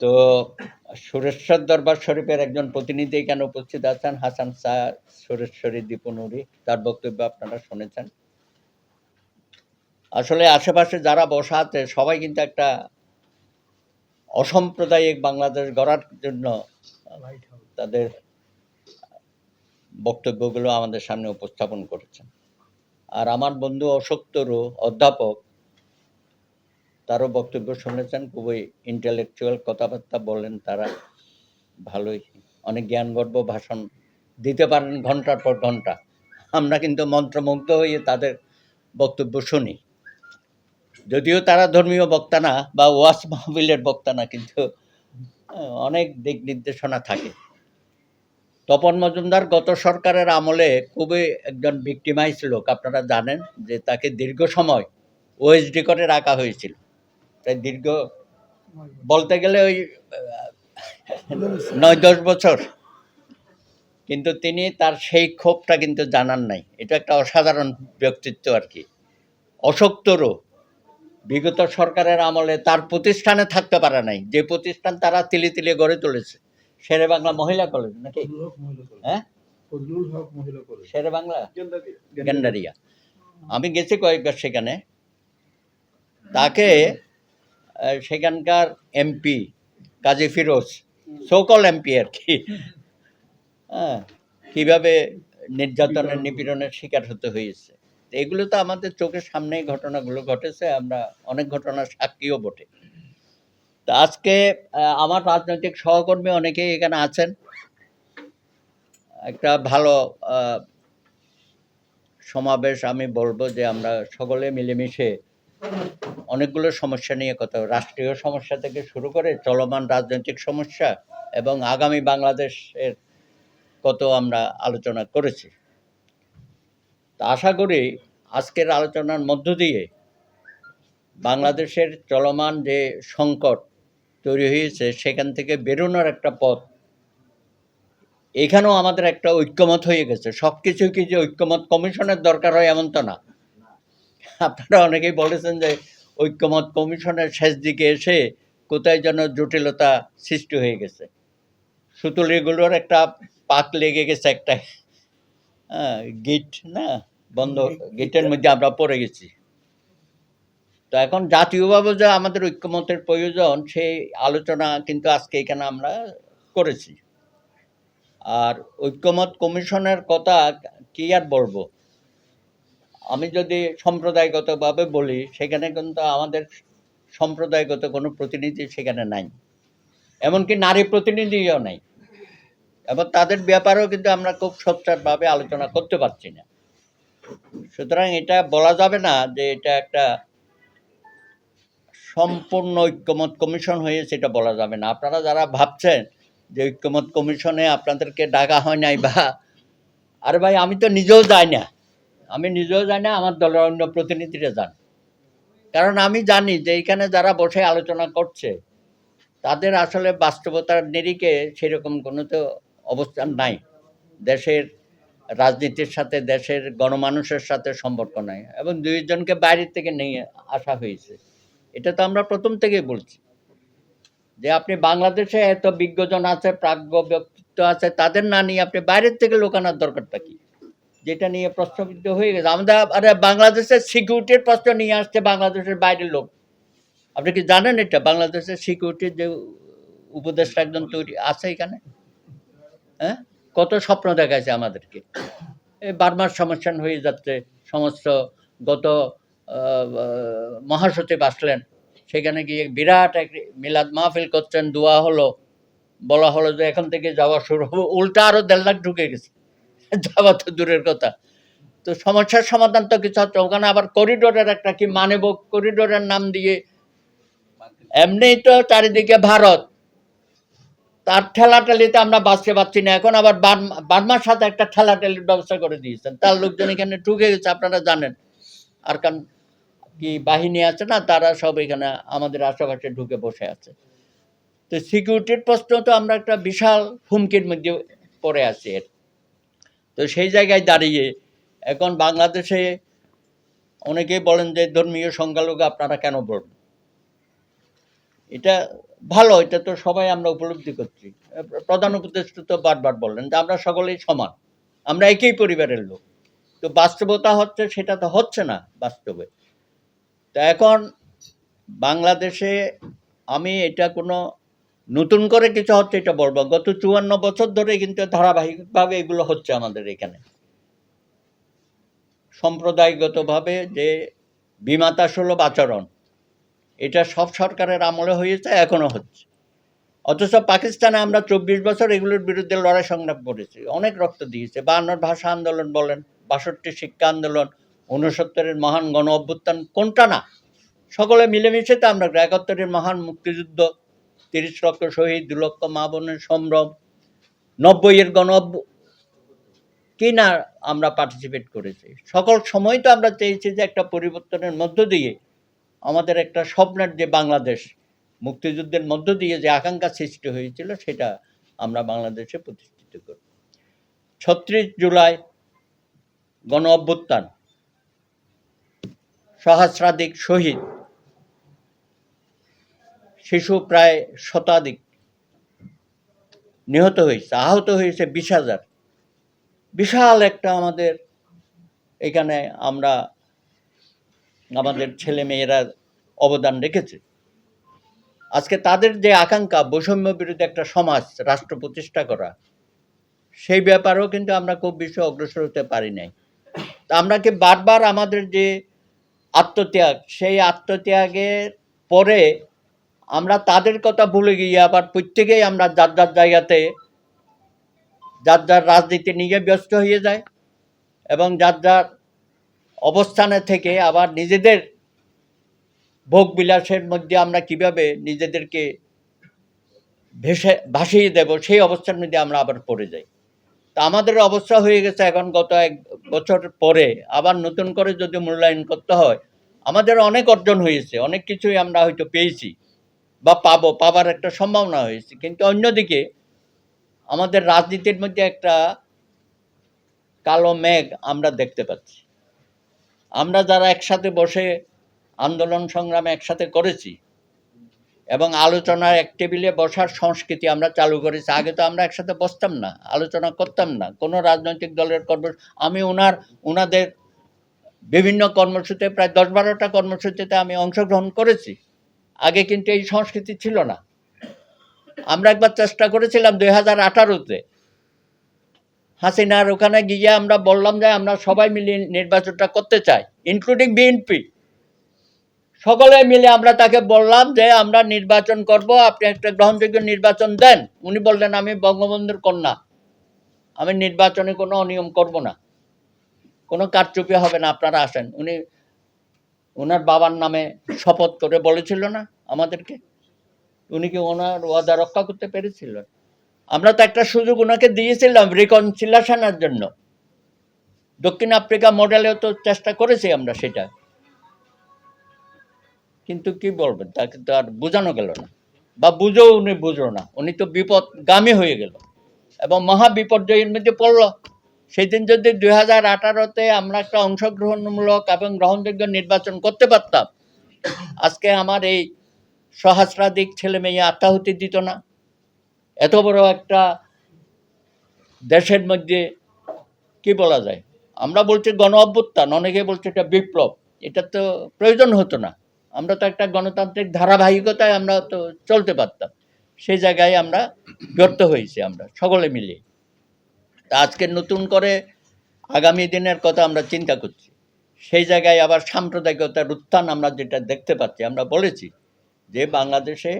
তো সুরেশ্বর দরবার শরীফের একজন প্রতিনিধি এখানে উপস্থিত আছেন, হাসান শাহ সুরেশ্বরী দীপনুরি তার বক্তব্য আপনারা শুনেছেন। আসলে আশেপাশে যারা বসা আছে, সবাই কিন্তু একটা অসাম্প্রদায়িক বাংলাদেশ গড়ার জন্য তাদের বক্তব্যগুলো আমাদের সামনে উপস্থাপন করেছেন। আর আমার বন্ধু অশোক তরু, অধ্যাপক তারও বক্তব্য শুনেছেন, খুবই ইন্টেলেকচুয়াল কথাবার্তা বলেন তারা, ভালোই। অনেক জ্ঞানগর্ভ ভাষণ দিতে পারেন ঘণ্টার পর ঘণ্টা। আমরা কিন্তু মন্ত্রমুগ্ধ হয়ে তাদের বক্তব্য শুনি। যদিও তারা ধর্মীয় বক্তা না বা ওয়াস মাহবিলের বক্তা না, কিন্তু অনেক দিক নির্দেশনা থাকে। তপন মজুমদার গত সরকারের আমলে খুবই একজন ভিক্টিমাইজ লোক, আপনারা জানেন যে তাকে দীর্ঘ সময় ওএসডি করে রাখা হয়েছিল। দীর্ঘ বলতে গেলে ওই নয় দশ বছর। কিন্তু তিনি তার সেই ক্ষোভটা কিন্তু জানান নাই। এটা একটা অসাধারণ ব্যক্তিত্ব আর কি। অশোক্তরও বিগত সরকারের আমলে তার প্রতিষ্ঠানে থাকতে পারে নাই। যে প্রতিষ্ঠান তারা তিলে তিলে গড়ে তুলেছে শেরে বাংলা মহিলা কলেজ নাকি? হ্যাঁ? শেরে বাংলা গেন্ডারিয়া। আমি গেছি কয়েকবার সেখানে। তাকে সেখানকার এমপি কাজী ফিরোজ সকল এমপি আর কি। হ্যাঁ কীভাবে নির্যাতনের নিপীড়নের শিকার হতে হয়েছে। এগুলো তো আমাদের চোখের সামনেই ঘটনাগুলো ঘটেছে, আমরা অনেক ঘটনার সাক্ষীও বটে। তো আজকে আমার রাজনৈতিক সহকর্মী অনেকেই এখানে আছেন। একটা ভালো সমাবেশ আমি বলব যে আমরা সকলে মিলেমিশে অনেকগুলো সমস্যা নিয়ে কথা রাষ্ট্রীয় সমস্যা থেকে শুরু করে চলমান রাজনৈতিক সমস্যা এবং আগামী বাংলাদেশের কত আমরা আলোচনা করেছি। তা আশা করি আজকের আলোচনার মধ্য দিয়ে বাংলাদেশের চলমান যে সংকট তৈরি হয়েছে, সেখান থেকে বেরোনোর একটা পথ এখানেও আমাদের একটা ঐক্যমত হয়ে গেছে। সব কিছু কি যে ঐক্যমত কমিশনের দরকার হয় এমন তো না। আপনারা অনেকেই বলেছেন যে ঐক্যমত কমিশনের শেষ দিকে এসে কোথায় যেন জটিলতা সৃষ্টি হয়ে গেছে। সুতুলিগুলোর একটা পাক লেগে গেছে একটা হ্যাঁ, গিট না বন্ধ গিটের মধ্যে আমরা পড়ে গেছি। তো এখন জাতীয়ভাবে যে আমাদের ঐক্যমতের প্রয়োজন সেই আলোচনা কিন্তু আজকে এখানে আমরা করেছি। আর ঐক্যমত কমিশনের কথা কি আর বলব? আমি যদি সম্প্রদায়গতভাবে বলি, সেখানে কিন্তু আমাদের সম্প্রদায়গত কোনো প্রতিনিধি সেখানে নাই। এমনকি নারী প্রতিনিধিও নাই। এবং তাদের ব্যাপারেও কিন্তু আমরা খুব সোচ্চারভাবে আলোচনা করতে পারছি না। সুতরাং এটা বলা যাবে না যে এটা একটা সম্পূর্ণ ঐক্যমত কমিশন হয়ে সেটা বলা যাবে না। আপনারা যারা ভাবছেন যে ঐক্যমত কমিশনে আপনাদেরকে ডাকা হয় নাই বা, আরে ভাই, আমি তো নিজেও যাই না। আমি নিজেও জানি আমার দলের অন্য প্রতিনিধিরা যান কারণ আমি জানি যে এইখানে যারা বসে আলোচনা করছে, তাদের আসলে বাস্তবতার নিরিখে সেরকম কোনো তো অবস্থান নাই। দেশের রাজনীতির সাথে, দেশের গণমানুষের সাথে সম্পর্ক নাই এবং দুইজনকে বাইরের থেকে নিয়ে আসা হয়েছে। এটা তো আমরা প্রথম থেকেই বলছি। যে আপনি বাংলাদেশে এত বিজ্ঞজন আছে, প্রাজ্ঞ ব্যক্তিত্ব আছে, তাদের না নিয়ে আপনি বাইরের থেকে লোক আনার দরকারটা কি? যেটা নিয়ে প্রশ্নবিদ্ধ হয়ে গেছে। আমাদের আরে বাংলাদেশের সিকিউরিটির প্রশ্ন নিয়ে আসছে বাংলাদেশের বাইরের লোক। আপনি কি জানেন এটা? বাংলাদেশের সিকিউরিটির যে উপদেষ্টা একজন তৈরি আছে এখানে? হ্যাঁ? কত স্বপ্ন দেখাচ্ছে আমাদেরকে। এই বার্মার সমস্যা হয়ে যাচ্ছে। সমস্ত গত মহাসচিব আসলেন। সেখানে গিয়ে বিরাট এক মিলাদ মাহফিল করছেন। দোয়া হলো, বলা হলো যে এখন থেকে যাওয়া শুরু হবে। উল্টা আরও দেড় লাখ ঢুকে গেছে। যাওয়া তো দূরের কথা। তো সমস্যার সমাধান তো কিছু হচ্ছে ওখানে আবার করিডোরের একটা কি মানব করিডোরের নাম দিয়ে। এমনি তো চারিদিকে ভারত। তার ঠেলাটালিতে আমরা বাঁচতে পারছি না। এখন আবার বার্মা- বার্মার সাথে একটা ঠেলাটালির ব্যবস্থা করে দিয়েছেন। তার লোকজন এখানে ঢুকে গেছে, আপনারা জানেন। আর কান কি বাহিনী আছে না, তারা সব এখানে আমাদের আশেপাশে ঢুকে বসে আছে। তো সিকিউরিটির প্রশ্ন তো আমরা একটা বিশাল হুমকির মধ্যে পড়ে আছি। এর তো সেই জায়গায় দাঁড়িয়ে এখন বাংলাদেশে অনেকেই বলেন যে ধর্মীয় সংখ্যালঘু আপনারা কেন বলবেন? এটা ভালো, এটা তো সবাই আমরা উপলব্ধি করছি। প্রধান উপদেষ্টা তো বারবার বললেন যে আমরা সকলেই সমান, আমরা একই পরিবারের লোক। তো বাস্তবতা হচ্ছে, সেটা তো হচ্ছে না বাস্তবে। তো এখন বাংলাদেশে আমি এটা কোনো নতুন করে কিছু হচ্ছে, এটা বলব। গত চুয়ান্ন বছর ধরে কিন্তু ধারাবাহিকভাবে এগুলো হচ্ছে আমাদের এখানে। সম্প্রদায়গতভাবে যে বিমাতা সুলভ আচরণ, এটা সব সরকারের আমলে হয়েছে এখনও হচ্ছে। অথচ পাকিস্তানে আমরা চব্বিশ বছর এগুলোর বিরুদ্ধে লড়াই সংগ্রাম করেছি। অনেক রক্ত দিয়েছে। বায়ান্নর ভাষা আন্দোলন বলেন, বাষট্টি শিক্ষা আন্দোলন, ঊনসত্তরের মহান গণ অভ্যুত্থান, কোনটা না? সকলে মিলেমিশে তো আমরা একাত্তরের মহান মুক্তিযুদ্ধ তিরিশ লক্ষ শহীদ, দু লক্ষ মা বোনের সম্ভ্রম নব্বইয়ের গণ অভ্যু- কি না আমরা পার্টিসিপেট করেছি। সকল সময় তো আমরা চেয়েছি যে একটা পরিবর্তনের মধ্য দিয়ে আমাদের একটা স্বপ্নের যে বাংলাদেশ, মুক্তিযুদ্ধের মধ্য দিয়ে যে আকাঙ্ক্ষা সৃষ্টি হয়েছিল, সেটা আমরা বাংলাদেশে প্রতিষ্ঠিত করি। ছত্রিশ জুলাই গণ অভ্যুত্থান, সহস্রাধিক শহীদ শিশু প্রায় শতাধিক নিহত হয়েছে, আহত হয়েছে বিশ হাজার। বিশাল একটা আমাদের এখানে আমরা আমাদের ছেলে মেয়েরা অবদান রেখেছে। আজকে তাদের যে আকাঙ্ক্ষা, বৈষম্য বিরুদ্ধে একটা সমাজ রাষ্ট্র প্রতিষ্ঠা করা, সেই ব্যাপারেও কিন্তু আমরা খুব বেশি অগ্রসর হতে পারি নাই। আমরা কি বারবার আমাদের যে আত্মত্যাগ, সেই আত্মত্যাগের পরে আমরা তাদের কথা ভুলে গিয়ে আবার প্রত্যেকেই আমরা যার যার জায়গাতে, যার যার রাজনীতি নিয়ে ব্যস্ত হয়ে যায় এবং যার যার অবস্থানে থেকে আবার নিজেদের ভোগ বিলাসের মধ্যে আমরা কীভাবে নিজেদেরকে ভেসে, ভাসিয়ে দেব, সেই অবস্থার মধ্যে আমরা আবার পড়ে যাই। তা আমাদের অবস্থা হয়ে গেছে এখন গত এক বছর পরে। আবার নতুন করে যদি মূল্যায়ন করতে হয়, আমাদের অনেক অর্জন হয়েছে, অনেক কিছুই আমরা হয়তো পেয়েছি। বা পাবো পাবার একটা সম্ভাবনা হয়েছে। কিন্তু অন্যদিকে আমাদের রাজনীতির মধ্যে একটা কালো মেঘ আমরা দেখতে পাচ্ছি। আমরা যারা একসাথে বসে আন্দোলন সংগ্রামে একসাথে করেছি এবং আলোচনার এক টেবিলে বসার সংস্কৃতি আমরা চালু করেছি, আগে তো আমরা একসাথে বসতাম না, আলোচনা করতাম না। কোনো রাজনৈতিক দলের কর্ম, আমি ওনার ওনাদের বিভিন্ন কর্মসূচিতে, প্রায় দশ বারোটা কর্মসূচিতে আমি অংশগ্রহণ করেছি। আগে কিন্তু এই সংস্কৃতি ছিল না। আমরা একবার চেষ্টা করেছিলাম দুই হাজার আঠারোতে। হাসিনার ওখানে গিয়ে আমরা বললাম যে আমরা সবাই মিলে নির্বাচনটা করতে চাই ইনক্লুডিং বিএনপি সকলে মিলে আমরা তাকে বললাম যে আমরা নির্বাচন করব, আপনি একটা গ্রহণযোগ্য নির্বাচন দেন। উনি বললেন, আমি বঙ্গবন্ধুর কন্যা। আমি নির্বাচনে কোনো অনিয়ম করব না। কোনো কারচুপি হবে না, আপনারা আসেন। উনি ওনার বাবার নামে শপথ করে বলেছিল না আমাদেরকে? উনি কি ওনার ওয়াদা রক্ষা করতে পেরেছিলেন আমরা তো একটা সুযোগ ওনাকে দিয়েছিলাম রিকনসিলেশনের জন্য। দক্ষিণ আফ্রিকা মডেলেও তো চেষ্টা করেছি আমরা সেটা। কিন্তু কি বলবেন তাকে তো আর বোঝানো গেল না। বা বুঝেও উনি বুঝলো না। উনি তো বিপদগামী হয়ে গেল। এবং মহা বিপর্যয়ের মধ্যে পড়ল। সেই দিন যদি দুই হাজার আঠারোতে আমরা একটা অংশগ্রহণমূলক এবং গ্রহণযোগ্য নির্বাচন করতে পারতাম, আজকে আমার এই সহস্রাধিক ছেলে মেয়ে আত্মাহুতি দিত না। এত বড় একটা দেশের মধ্যে কি বলা যায়? আমরা বলছি গণ অভ্যুত্থান, অনেকে বলছে এটা বিপ্লব। এটা তো প্রয়োজন হতো না। আমরা তো একটা গণতান্ত্রিক ধারাবাহিকতায় আমরা তো চলতে পারতাম। সেই জায়গায় আমরা ব্যর্থ হয়েছি আমরা, সকলে মিলে। তা আজকে নতুন করে আগামী দিনের কথা আমরা চিন্তা করছি। সেই জায়গায় আবার সাম্প্রদায়িকতার উত্থান আমরা যেটা দেখতে পাচ্ছি, আমরা বলেছি যে বাংলাদেশে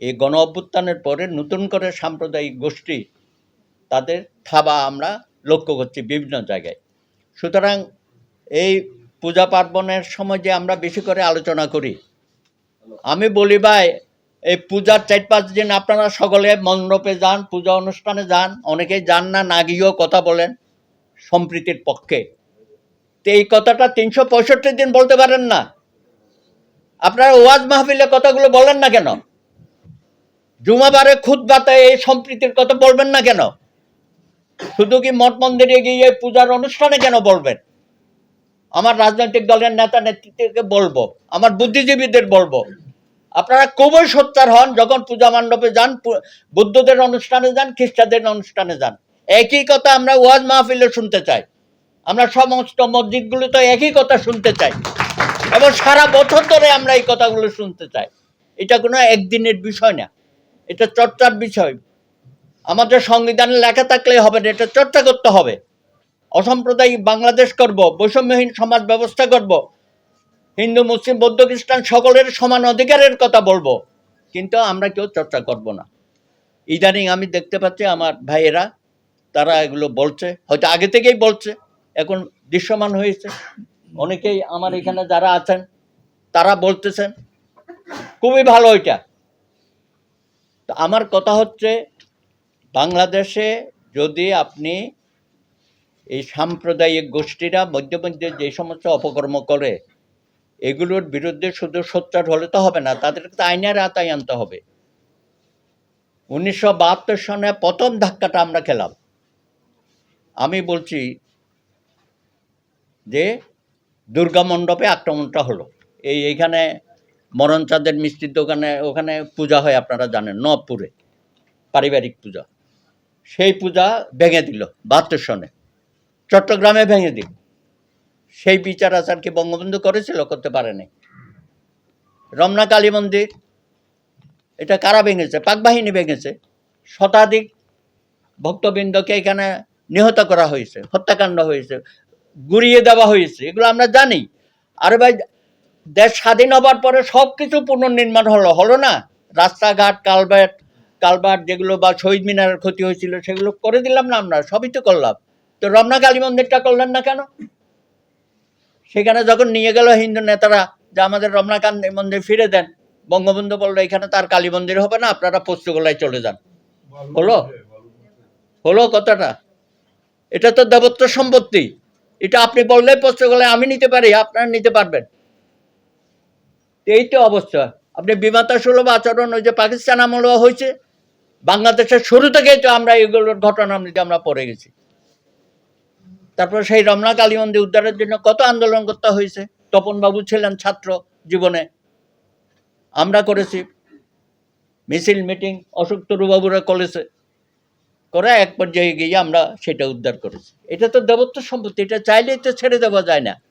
এই গণ অভ্যুত্থানের পরে নতুন করে সাম্প্রদায়িক গোষ্ঠী তাদের থাবা আমরা লক্ষ্য করছি বিভিন্ন জায়গায়। সুতরাং এই পূজা পার্বণের সময় যে আমরা বেশি করে আলোচনা করি, আমি বলি ভাই এই পূজার চার পাঁচ দিন আপনারা সকলে মণ্ডপে যান, পূজা অনুষ্ঠানে যান। অনেকেই যান না না গিয়েও কথা বলেন সম্প্রীতির পক্ষে। তো এই কথাটা তিনশো পঁয়ষট্টি দিন বলতে পারেন না। আপনারা ওয়াজ মাহফিলে কথাগুলো বলেন না কেন? জুমাবারে খুদ বাতে এই সম্প্রীতির কথা বলবেন না কেন? শুধু কি মঠ মন্দিরে গিয়ে পূজার অনুষ্ঠানে কেন বলবেন? আমার রাজনৈতিক দলের নেতা নেতৃত্বকে বলব, আমার বুদ্ধিজীবীদের বলব আপনারা খুবই সোচ্চার হন, যখন পূজা মণ্ডপে যান বুদ্ধদের অনুষ্ঠানে যান, খ্রিস্টানদের অনুষ্ঠানে যান। একই কথা আমরা ওয়াজ মাহফিলে শুনতে চাই। আমরা সমস্ত মসজিদগুলোতে একই কথা শুনতে চাই। এবং সারা বছর ধরে আমরা এই কথাগুলো শুনতে চাই। এটা কোনো একদিনের বিষয় না। এটা চর্চার বিষয়। আমাদের সংবিধানে লেখা থাকলে হবে না, এটা চর্চা করতে হবে। অসাম্প্রদায়িক বাংলাদেশ করব, বৈষম্যহীন সমাজ ব্যবস্থা করব হিন্দু, মুসলিম, বৌদ্ধ, খ্রিস্টান সকলের সমান অধিকারের কথা বলব। কিন্তু আমরা কেউ চর্চা করব না। ইদানিং আমি দেখতে পাচ্ছি আমার ভাইয়েরা, তারা এগুলো বলছে, হয়তো আগে থেকেই বলছে, এখন দৃশ্যমান হয়েছে। অনেকেই আমার এখানে যারা আছেন, তারা বলতেছেন, খুবই ভালো এটা। তো আমার কথা হচ্ছে, বাংলাদেশে যদি আপনি এই সাম্প্রদায়িক গোষ্ঠীরা মধ্যে মধ্যে যে সমস্ত অপকর্ম করে এগুলোর বিরুদ্ধে শুধু সোচ্চার হলে তো হবে না তাদেরকে তো আইনের আতায় আনতে হবে। উনিশশো বাহাত্তর সনে প্রথম ধাক্কাটা আমরা খেলাম। আমি বলছি যে দুর্গা মণ্ডপে আক্রমণটা হলো। এই এইখানে মরণচাঁদের মিষ্টির দোকানে, ওখানে পূজা হয় আপনারা জানেন, নবপুরে, পারিবারিক পূজা। সেই পূজা ভেঙে দিল বাহাত্তর সনে। চট্টগ্রামে ভেঙে দিল। সেই বিচার আচার কি বঙ্গবন্ধু করেছিল করতে পারেনি রমনা কালী মন্দির, এটা কারা ভেঙেছে? পাক বাহিনী ভেঙেছে। শতাধিক ভক্তবৃন্দকে এখানে নিহত করা হয়েছে, হত্যাকাণ্ড হয়েছে, গুড়িয়ে দেওয়া হয়েছে, এগুলো আমরা জানি। আরে ভাই, দেশ স্বাধীন হবার পরে সব কিছু পুনর্নির্মাণ হলো হলো না? রাস্তাঘাট, কালভার্ট কালভার্ট যেগুলো বা শহীদ মিনারের ক্ষতি হয়েছিল, সেগুলো করে দিলাম না আমরা, সবই তো করলাম। তো রমনা কালী মন্দিরটা করলেন না কেন? সেখানে যখন নিয়ে গেল হিন্দু নেতারা যে আমাদের রমনা কালী মন্দির ফিরে দেন বঙ্গবন্ধু বলল এখানে তার কালী মন্দির হবে না আপনারা পশ্চিমগোলায় চলে যান। হলো? হলো কথাটা। এটা তো দেবত্ব সম্পত্তি। এটা আপনি বললে পশ্চিমগোলায় আমি নিতে পারি আপনারা নিতে পারবেন। এই তো অবস্থা। আপনি বিমাতা সুলভ আচরণ ওই যে পাকিস্তান আমলেও হয়েছে বাংলাদেশের শুরু থেকেই তো আমরা এগুলোর ঘটনা আমরা পড়ে গেছি। তারপর সেই রমনা কালী মন্দির উদ্ধারের জন্য কত আন্দোলন করতে হয়েছে? তপনবাবু ছিলেন ছাত্র জীবনে। আমরা করেছি। মিছিল, মিটিং অশোক তরুবাবুরা কলেজে করে এক পর্যায়ে গিয়ে আমরা সেটা উদ্ধার করেছি। এটা তো দেবত্ব সম্পত্তি, এটা চাইলেই তো ছেড়ে দেওয়া যায় না।